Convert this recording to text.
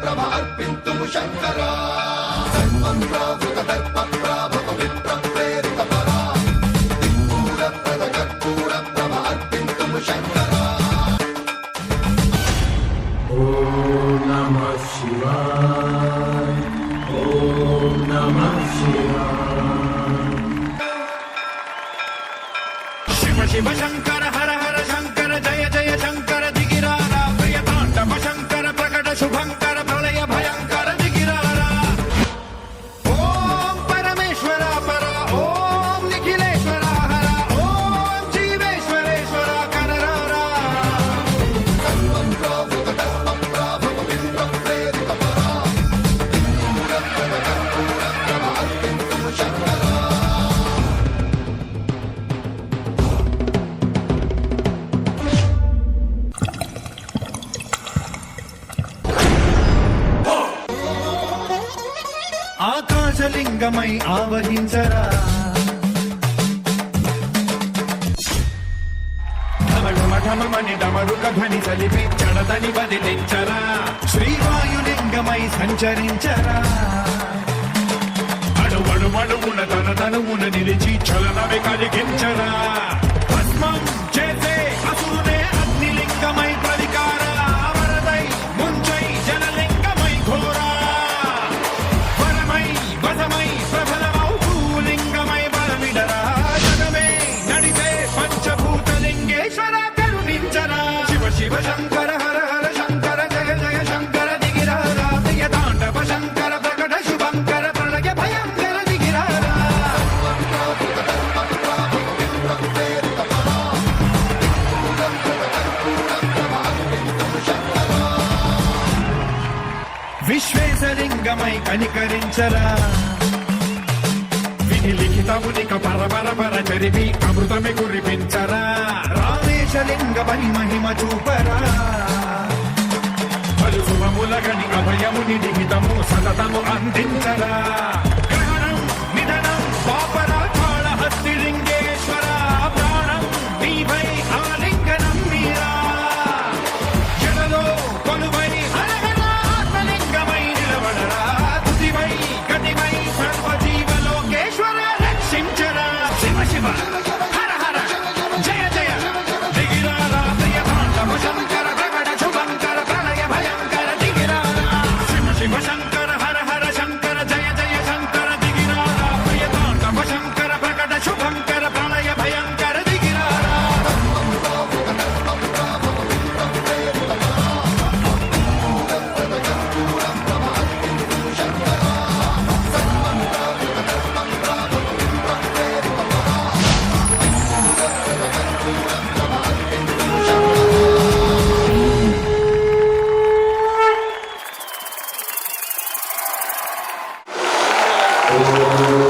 ప్రభ అర్పింతుము శంకరా. ధర్మం శివ శివ శంకర. ఆకాశలింగమై ఆవహించరా. ఢమఢమఢమమని డమరుక ధ్వని సలిపి చడదని వదిలించరా శ్రీవాయులింగమై సంచరించరా. అణువణువణువున తన తనువున నిలిచి చలనమే కలిగించరా. విశ్వేశలింగమై కనికరించరా. విని లిఖితమునిక పరపర పర చరిపి అమృతమి కురిపించరా. రామేశలింగ పని మహిమ చూపరా. పలు శుభములగని అభయముని లిఖితము సతతము అందించరా. Amen.